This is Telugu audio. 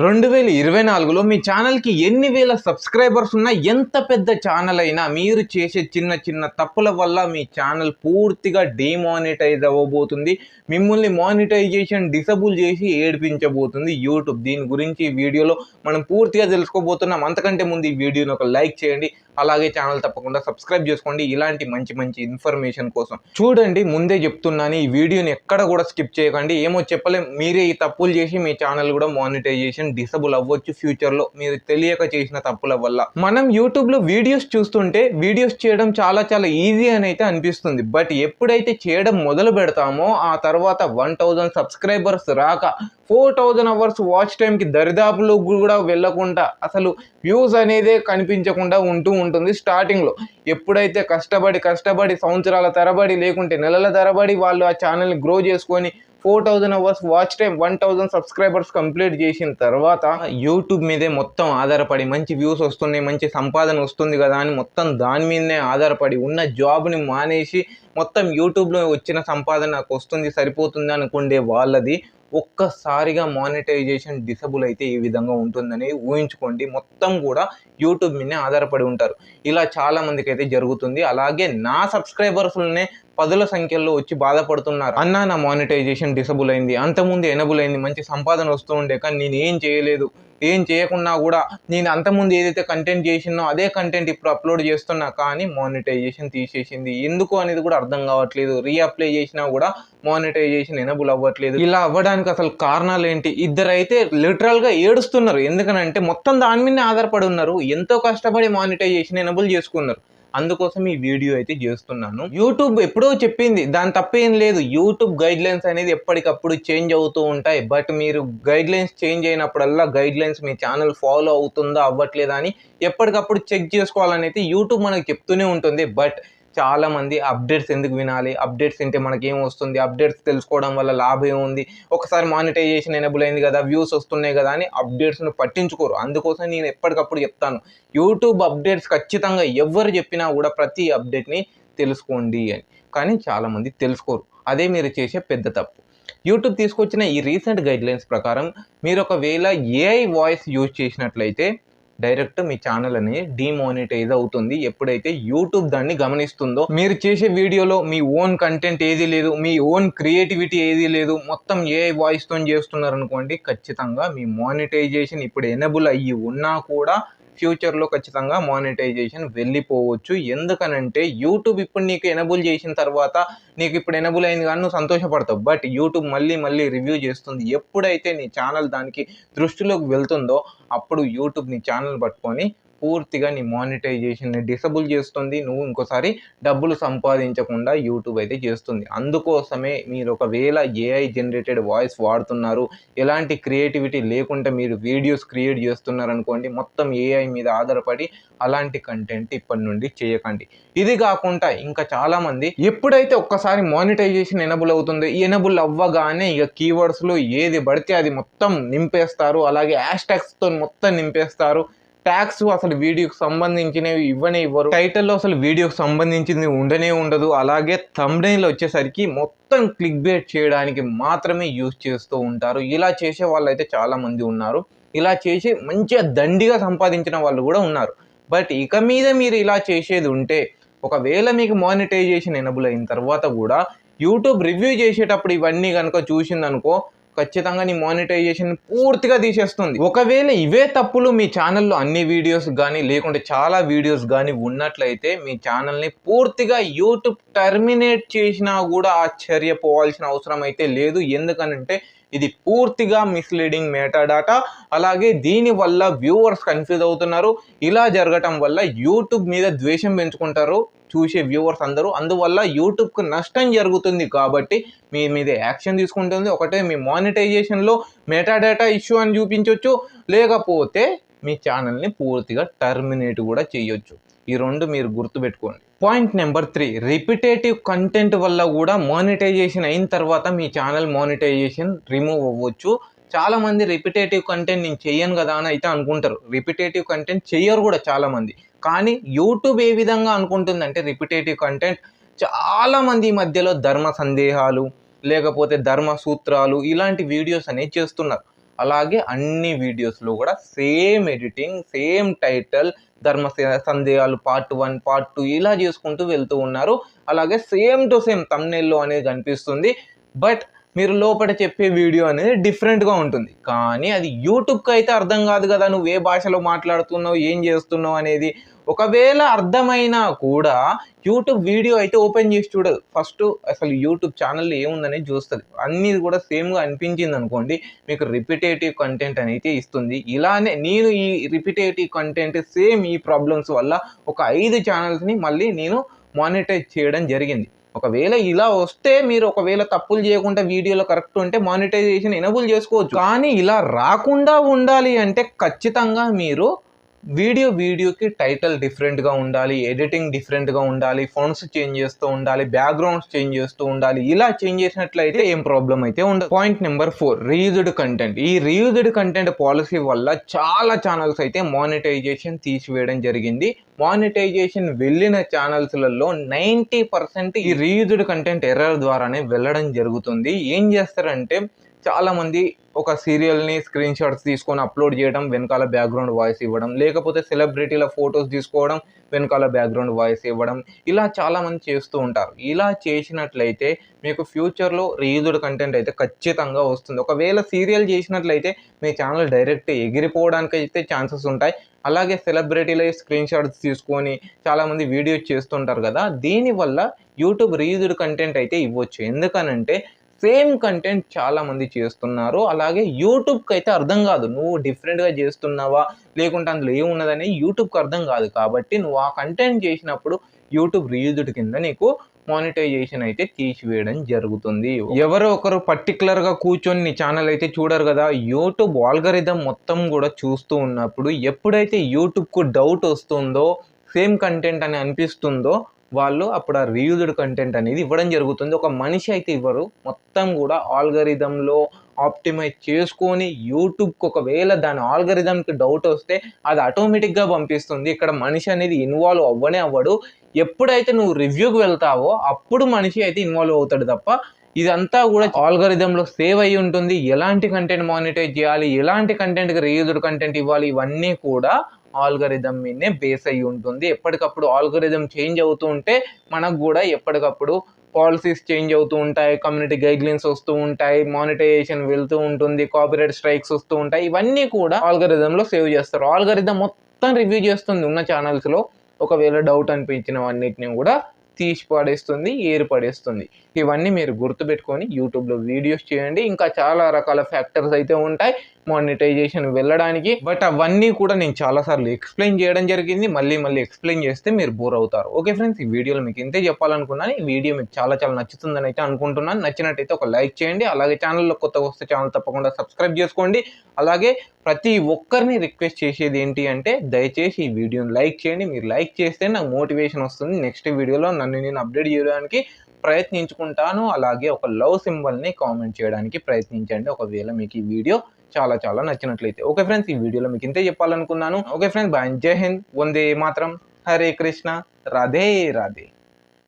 రెండు వేల ఇరవై నాలుగులో మీ ఛానల్కి ఎన్ని వేల సబ్స్క్రైబర్స్ ఉన్నా ఎంత పెద్ద ఛానల్ అయినా మీరు చేసే చిన్న చిన్న తప్పుల వల్ల మీ ఛానల్ పూర్తిగా డిమానిటైజ్ అవ్వబోతుంది. మిమ్మల్ని మానిటైజేషన్ డిసబుల్ చేసి ఏడిపించబోతుంది యూట్యూబ్ దీని గురించి ఈ వీడియోలో మనం పూర్తిగా తెలుసుకోబోతున్నాం. అంతకంటే ముందు ఈ వీడియోని ఒక లైక్ చేయండి. అలాగే ఛానల్ తప్పకుండా సబ్స్క్రైబ్ చేసుకోండి. ఇలాంటి మంచి మంచి ఇన్ఫర్మేషన్ కోసం. చూడండి ముందే చెప్తున్నాను ఈ వీడియోని ఎక్కడ కూడా స్కిప్ చేయకండి. ఏమో చెప్పలేం. మీరే ఈ తప్పులు చేసి మీ ఛానల్ కూడా మానిటైజేషన్ డిసబుల్ అవ్వచ్చు ఫ్యూచర్లో మీరు తెలియక చేసిన తప్పుల వల్ల. మనం యూట్యూబ్లో వీడియోస్ చూస్తుంటే వీడియోస్ చేయడం చాలా చాలా ఈజీ అని అయితే అనిపిస్తుంది. బట్ ఎప్పుడైతే చేయడం మొదలు పెడతామో ఆ తర్వాత వన్ థౌజండ్ సబ్స్క్రైబర్స్ రాక ఫోర్ థౌజండ్ అవర్స్ వాచ్ టైంకి దరిదాపులో కూడా వెళ్ళకుండా అసలు వ్యూస్ అనేదే కనిపించకుండా ఉంటూ ఉంటుంది స్టార్టింగ్లో ఎప్పుడైతే కష్టపడి కష్టపడి సంవత్సరాల తరబడి లేకుంటే నెలల తరబడి వాళ్ళు ఆ ఛానల్ని గ్రో చేసుకొని four thousand hours watch time one thousand subscribers complete చేసిన తర్వాత యూట్యూబ్ మీదే మొత్తం ఆధారపడి మంచి వ్యూస్ వస్తున్నాయి మంచి సంపాదన వస్తుంది కదా అని మొత్తం దాని మీదనే ఆధారపడి ఉన్న జాబ్ని మానేసి మొత్తం యూట్యూబ్లో వచ్చిన సంపాదన నాకు వస్తుంది సరిపోతుంది అనుకుండే వాళ్ళది ఒక్కసారిగా మానిటైజేషన్ డిసబుల్ అయితే ఈ విధంగా ఉంటుందని ఊహించుకోండి. మొత్తం కూడా యూట్యూబ్ మీదనే ఆధారపడి ఉంటారు. ఇలా చాలామందికి అయితే జరుగుతుంది. అలాగే నా సబ్స్క్రైబర్స్లోనే పదుల సంఖ్యలో వచ్చి బాధపడుతున్నారు. అన్న నా మానిటైజేషన్ డిసబుల్ అయింది. అంతకుముందు ఎనబుల్ అయింది. మంచి సంపాదన వస్తూ ఉండే. కానీ నేను ఏం చేయలేదు. ఏం చేయకుండా కూడా నేను అంతకుముందు ఏదైతే కంటెంట్ చేసినో అదే కంటెంట్ ఇప్పుడు అప్లోడ్ చేస్తున్నా. కానీ మానిటైజేషన్ తీసేసింది. ఎందుకు అనేది కూడా అర్థం కావట్లేదు. రీఅప్లై చేసినా కూడా మానిటైజేషన్ ఎనబుల్ అవ్వట్లేదు. ఇలా అవ్వడానికి అసలు కారణాలు ఏంటి ఇద్దరు అయితే ఏడుస్తున్నారు. ఎందుకనంటే మొత్తం దాని మీదనే ఆధారపడి ఉన్నారు. ఎంతో కష్టపడి మానిటైజేషన్ ఎనబుల్ చేసుకున్నారు. అందుకోసం ఈ వీడియో అయితే చేస్తున్నాను. యూట్యూబ్ ఎప్పుడో చెప్పింది దాని తప్పేం లేదు. యూట్యూబ్ గైడ్ లైన్స్ అనేది ఎప్పటికప్పుడు చేంజ్ అవుతూ ఉంటాయి. బట్ మీరు గైడ్ లైన్స్ చేంజ్ అయినప్పుడల్లా గైడ్ లైన్స్ మీ ఛానల్ ఫాలో అవుతుందా అవ్వట్లేదా అని ఎప్పటికప్పుడు చెక్ చేసుకోవాలని అయితే యూట్యూబ్ మనకు చెప్తూనే ఉంటుంది. బట్ చాలామంది అప్డేట్స్ ఎందుకు వినాలి? అప్డేట్స్ వింటే మనకి ఏం వస్తుంది? అప్డేట్స్ తెలుసుకోవడం వల్ల లాభం ఏముంది? ఒకసారి మానిటైజేషన్ ఎనబుల్ అయింది కదా వ్యూస్ వస్తున్నాయి కదా అని అప్డేట్స్ను పట్టించుకోరు. అందుకోసం నేను ఎప్పటికప్పుడు చెప్తాను. యూట్యూబ్ అప్డేట్స్ ఖచ్చితంగా ఎవరు చెప్పినా కూడా ప్రతి అప్డేట్ని తెలుసుకోండి అని. కానీ చాలామంది తెలుసుకోరు. అదే మీరు చేసే పెద్ద తప్పు. యూట్యూబ్ తీసుకొచ్చిన ఈ రీసెంట్ గైడ్లైన్స్ ప్రకారం మీరు ఒకవేళ ఏఐ వాయిస్ యూజ్ చేసినట్లయితే డైరెక్ట్ మీ ఛానల్ అనేది డిమానిటైజ్ అవుతుంది. ఎప్పుడైతే యూట్యూబ్ దాన్ని గమనిస్తుందో మీరు చేసే వీడియోలో మీ ఓన్ కంటెంట్ ఏది లేదు మీ ఓన్ క్రియేటివిటీ ఏది లేదు మొత్తం ఏ వాయిస్తో చేస్తున్నారు అనుకోండి ఖచ్చితంగా మీ మానిటైజేషన్ ఇప్పుడు ఎనబుల్ అయ్యి ఉన్నా కూడా ఫ్యూచర్లో ఖచ్చితంగా మానిటైజేషన్ వెళ్ళిపోవచ్చు. ఎందుకనంటే యూట్యూబ్ ఇప్పుడు నీకు ఎనబుల్ చేసిన తర్వాత నీకు ఇప్పుడు ఎనబుల్ అయింది కానీ నువ్వు సంతోషపడతావు. బట్ యూట్యూబ్ మళ్ళీ మళ్ళీ రివ్యూ చేస్తుంది. ఎప్పుడైతే నీ ఛానల్ దానికి దృష్టిలోకి వెళ్తుందో అప్పుడు యూట్యూబ్ నీ ఛానల్ పట్టుకొని పూర్తిగా నీ మానిటైజేషన్ని డిసబుల్ చేస్తుంది. నువ్వు ఇంకోసారి డబ్బులు సంపాదించకుండా యూట్యూబ్ అయితే చేస్తుంది. అందుకోసమే మీరు ఒకవేళ ఏఐ జనరేటెడ్ వాయిస్ వాడుతున్నారు. ఎలాంటి క్రియేటివిటీ లేకుండా మీరు వీడియోస్ క్రియేట్ చేస్తున్నారు అనుకోండి మొత్తం ఏఐ మీద ఆధారపడి అలాంటి కంటెంట్ ఇప్పటి నుండి చేయకండి. ఇది కాకుండా ఇంకా చాలామంది ఎప్పుడైతే ఒక్కసారి మానిటైజేషన్ ఎనబుల్ అవుతుందో ఎనబుల్ అవ్వగానే ఇక కీవర్డ్స్లో ఏది పడితే అది మొత్తం నింపేస్తారు. అలాగే హ్యాష్ ట్యాగ్స్తో మొత్తం నింపేస్తారు. ట్యాక్స్ అసలు వీడియోకి సంబంధించినవి ఇవ్వనే ఇవ్వరు. టైటిల్లో అసలు వీడియోకి సంబంధించింది ఉండనే ఉండదు. అలాగే thumbnail వచ్చేసరికి మొత్తం క్లిక్ బేట్ చేయడానికి మాత్రమే యూజ్ చేస్తూ ఉంటారు. ఇలా చేసే వాళ్ళు అయితే చాలామంది ఉన్నారు. ఇలా చేసి మంచిగా దండిగా సంపాదించిన వాళ్ళు కూడా ఉన్నారు. బట్ ఇక మీద మీరు ఇలా చేసేది ఉంటే ఒకవేళ మీకు మానిటైజేషన్ ఎనబుల్ అయిన తర్వాత కూడా యూట్యూబ్ రివ్యూ చేసేటప్పుడు ఇవన్నీ కనుక చూసిందనుకో ఖచ్చితంగా నీ మానిటైజేషన్ పూర్తిగా తీసేస్తుంది. ఒకవేళ ఇవే తప్పులు మీ ఛానల్లో అన్ని వీడియోస్ కానీ లేకుంటే చాలా వీడియోస్ కానీ ఉన్నట్లయితే మీ ఛానల్ని పూర్తిగా యూట్యూబ్ టర్మినేట్ చేసినా కూడా ఆశ్చర్యపోవాల్సిన అవసరం అయితే లేదు. ఎందుకనంటే ఇది పూర్తిగా మిస్లీడింగ్ డేటా అలాగే దీనివల్ల వ్యూవర్స్ కన్ఫ్యూజ్ అవుతున్నారు. ఇలా జరగటం వల్ల యూట్యూబ్ మీద ద్వేషం పెంచుకుంటారు. చూసే వ్యూవర్స్ అందరూ. అందువల్ల యూట్యూబ్కు నష్టం జరుగుతుంది కాబట్టి మీ మీద యాక్షన్ తీసుకుంటుంది. ఒకటే మీ మానిటైజేషన్లో డేటా ఇష్యూ అని చూపించవచ్చు లేకపోతే మీ ఛానల్ని పూర్తిగా టర్మినేట్ కూడా చేయొచ్చు. ఈ రెండు మీరు గుర్తుపెట్టుకోండి. Point number three repetitive content వల్ల కూడా మానిటైజేషన్ అయిన తర్వాత మీ ఛానల్ మానిటైజేషన్ రిమూవ్ అవ్వచ్చు. చాలామంది రిపిటేటివ్ కంటెంట్ నేను చేయను కదా అని అయితే అనుకుంటారు. రిపిటేటివ్ కంటెంట్ చేయరు కూడా చాలామంది. కానీ యూట్యూబ్ ఏ విధంగా అనుకుంటుందంటే రిపిటేటివ్ కంటెంట్ చాలామంది మధ్యలో ధర్మ సందేహాలు లేకపోతే ధర్మ సూత్రాలు ఇలాంటి వీడియోస్ అనేవి చేస్తున్నారు. అలాగే అన్ని వీడియోస్లో కూడా సేమ్ ఎడిటింగ్ సేమ్ టైటిల్ ధర్మ సందేహాలు పార్ట్ వన్ పార్ట్ టూ ఇలా చేసుకుంటూ వెళ్తూ ఉన్నారు. అలాగే సేమ్ టు సేమ్ తమ్నెల్లో అనేది కనిపిస్తుంది. బట్ మీరు లోపల చెప్పే వీడియో అనేది డిఫరెంట్గా ఉంటుంది. కానీ అది యూట్యూబ్కి అయితే అర్థం కాదు కదా నువ్వు ఏ భాషలో మాట్లాడుతున్నావు ఏం చేస్తున్నావు అనేది. ఒకవేళ అర్థమైనా కూడా యూట్యూబ్ వీడియో అయితే ఓపెన్ చేసి చూడదు. ఫస్ట్ అసలు యూట్యూబ్ ఛానల్లో ఏముందనేది చూస్తుంది. అన్నీ కూడా సేమ్గా అనిపించింది అనుకోండి మీకు రిపిటేటివ్ కంటెంట్ అనేది ఇస్తుంది. ఇలానే నేను ఈ రిపిటేటివ్ కంటెంట్ సేమ్ ఈ ప్రాబ్లమ్స్ వల్ల ఒక ఐదు ఛానల్స్ని మళ్ళీ నేను మానిటైజ్ చేయడం జరిగింది. ఒకవేళ ఇలా వస్తే మీరు ఒకవేళ తప్పులు చేయకుండా వీడియోలో కరెక్ట్ ఉంటే మానిటైజేషన్ ఎనబుల్ చేసుకోవచ్చు. కానీ ఇలా రాకుండా ఉండాలి అంటే ఖచ్చితంగా మీరు వీడియో వీడియోకి టైటిల్ డిఫరెంట్గా ఉండాలి ఎడిటింగ్ డిఫరెంట్గా ఉండాలి ఫోన్స్ చేంజ్ చేస్తూ ఉండాలి బ్యాక్గ్రౌండ్స్ చేంజ్ చేస్తూ ఉండాలి ఇలా చేంజ్ చేసినట్లయితే ఏం ప్రాబ్లం అయితే ఉండదు. Point number four reused content ఈ రీయూజ్డ్ కంటెంట్ పాలసీ వల్ల చాలా ఛానల్స్ అయితే మానిటైజేషన్ తీసివేయడం జరిగింది. మానిటైజేషన్ వెళ్ళిన ఛానల్స్లలో నైంటీ పర్సెంట్ ఈ రీయూజ్డ్ కంటెంట్ ఎర్రర్ ద్వారానే వెళ్ళడం జరుగుతుంది. ఏం చేస్తారంటే చాలామంది ఒక సీరియల్ని స్క్రీన్ షాట్స్ తీసుకొని అప్లోడ్ చేయడం వెనకాల బ్యాక్గ్రౌండ్ వాయిస్ ఇవ్వడం లేకపోతే సెలబ్రిటీల ఫొటోస్ తీసుకోవడం వెనకాల బ్యాక్గ్రౌండ్ వాయిస్ ఇవ్వడం ఇలా చాలామంది చేస్తూ ఉంటారు. ఇలా చేసినట్లయితే మీకు ఫ్యూచర్లో రీయూజ్డ్ కంటెంట్ అయితే ఖచ్చితంగా వస్తుంది. ఒకవేళ సీరియల్ చేసినట్లయితే మీ ఛానల్ డైరెక్ట్ ఎగిరిపోవడానికి అయితే ఛాన్సెస్ ఉంటాయి. అలాగే సెలబ్రిటీల స్క్రీన్ షాట్స్ తీసుకొని చాలామంది వీడియోస్ చేస్తుంటారు కదా. దీనివల్ల యూట్యూబ్ రీయూజ్డ్ కంటెంట్ అయితే ఇవ్వచ్చు. ఎందుకనంటే సేమ్ కంటెంట్ చాలామంది చేస్తున్నారు. అలాగే యూట్యూబ్కి అయితే అర్థం కాదు. నువ్వు డిఫరెంట్గా చేస్తున్నావా? లేకుంటే అందులో ఏమున్నదని యూట్యూబ్కి అర్థం కాదు. కాబట్టి నువ్వు ఆ కంటెంట్ చేసినప్పుడు యూట్యూబ్ రీయూజ్డ్ కింద నీకు మానిటైజేషన్ అయితే తీసివేయడం జరుగుతుంది. ఎవరో ఒకరు పర్టికులర్గా కూర్చొని నీ ఛానల్ అయితే చూడరు కదా? యూట్యూబ్ ఆల్గరిథం మొత్తం కూడా చూస్తూ ఉన్నప్పుడు ఎప్పుడైతే యూట్యూబ్కు డౌట్ వస్తుందో సేమ్ కంటెంట్ అని అనిపిస్తుందో వాళ్ళు అప్పుడు ఆ రీయూజ్డ్ కంటెంట్ అనేది ఇవ్వడం జరుగుతుంది. ఒక మనిషి అయితే ఇవ్వరు. మొత్తం కూడా ఆల్గరిథంలో ఆప్టిమైజ్ చేసుకొని యూట్యూబ్కి ఒకవేళ దాని ఆల్గరిథంకి డౌట్ వస్తే అది ఆటోమేటిక్గా పంపిస్తుంది. ఇక్కడ మనిషి అనేది ఇన్వాల్వ్ అవ్వనే అవ్వడు. ఎప్పుడైతే నువ్వు రివ్యూకి వెళ్తావో అప్పుడు మనిషి అయితే ఇన్వాల్వ్ అవుతాడు తప్ప ఇదంతా కూడా ఆల్గరిథంలో సేవ్ అయి ఉంటుంది. ఎలాంటి కంటెంట్ మానిటైజ్ చేయాలి? ఎలాంటి కంటెంట్కి రీయూజ్డ్ కంటెంట్ ఇవ్వాలి? ఇవన్నీ కూడా ఆల్గరిథం మీదనే బేస్ అయి ఉంటుంది. ఎప్పటికప్పుడు ఆల్గరిథం చేంజ్ అవుతూ ఉంటే మనకు కూడా ఎప్పటికప్పుడు పాలసీస్ చేంజ్ అవుతూ ఉంటాయి. కమ్యూనిటీ గైడ్లైన్స్ వస్తూ ఉంటాయి. మానిటైజేషన్ వెళ్తూ ఉంటుంది. కాపీరైట్ స్ట్రైక్స్ వస్తూ ఉంటాయి. ఇవన్నీ కూడా ఆల్గరిథంలో సేవ్ చేస్తారు. ఆల్గరిథం మొత్తం రివ్యూ చేస్తుంది ఉన్న ఛానల్స్లో ఒకవేళ డౌట్ అనిపించినవన్నిటిని కూడా తీసి పడేస్తుంది ఏరు పడేస్తుంది ఇవన్నీ మీరు గుర్తుపెట్టుకొని యూట్యూబ్లో వీడియోస్ చేయండి. ఇంకా చాలా రకాల ఫ్యాక్టర్స్ అయితే ఉంటాయి. మానిటైజేషన్ వెళ్ళడానికి. బట్ అవన్నీ కూడా నేను చాలాసార్లు ఎక్స్ప్లెయిన్ చేయడం జరిగింది. మళ్ళీ మళ్ళీ ఎక్స్ప్లెయిన్ చేస్తే మీరు బోర్ అవుతారు. ఓకే ఫ్రెండ్స్ ఈ వీడియోలో మీకు ఇంతే చెప్పాలనుకున్నాను. ఈ వీడియో మీకు చాలా చాలా నచ్చుతుందని అయితే అనుకుంటున్నాను. నచ్చినట్టయితే ఒక లైక్ చేయండి. అలాగే ఛానల్లో కొత్తగా వస్తే ఛానల్ తప్పకుండా సబ్స్క్రైబ్ చేసుకోండి. అలాగే ప్రతి ఒక్కరిని రిక్వెస్ట్ చేసేది ఏంటి అంటే దయచేసి ఈ వీడియోని లైక్ చేయండి. మీరు లైక్ చేస్తే నాకు మోటివేషన్ వస్తుంది. నెక్స్ట్ వీడియోలో నన్ను నేను అప్డేట్ చేయడానికి ప్రయత్నించుకుంటాను. అలాగే ఒక లవ్ సింబల్ని కామెంట్ చేయడానికి ప్రయత్నించండి. ఒకవేళ మీకు ఈ వీడియో చాలా చాలా నచ్చినట్లయితే. ఓకే ఫ్రెండ్స్ ఈ వీడియోలో మీకు ఇంతే చెప్పాలనుకున్నాను. Okay friends bye. జై హింద్. వందే మాత్రం. హరే కృష్ణ. రాధే రాధే.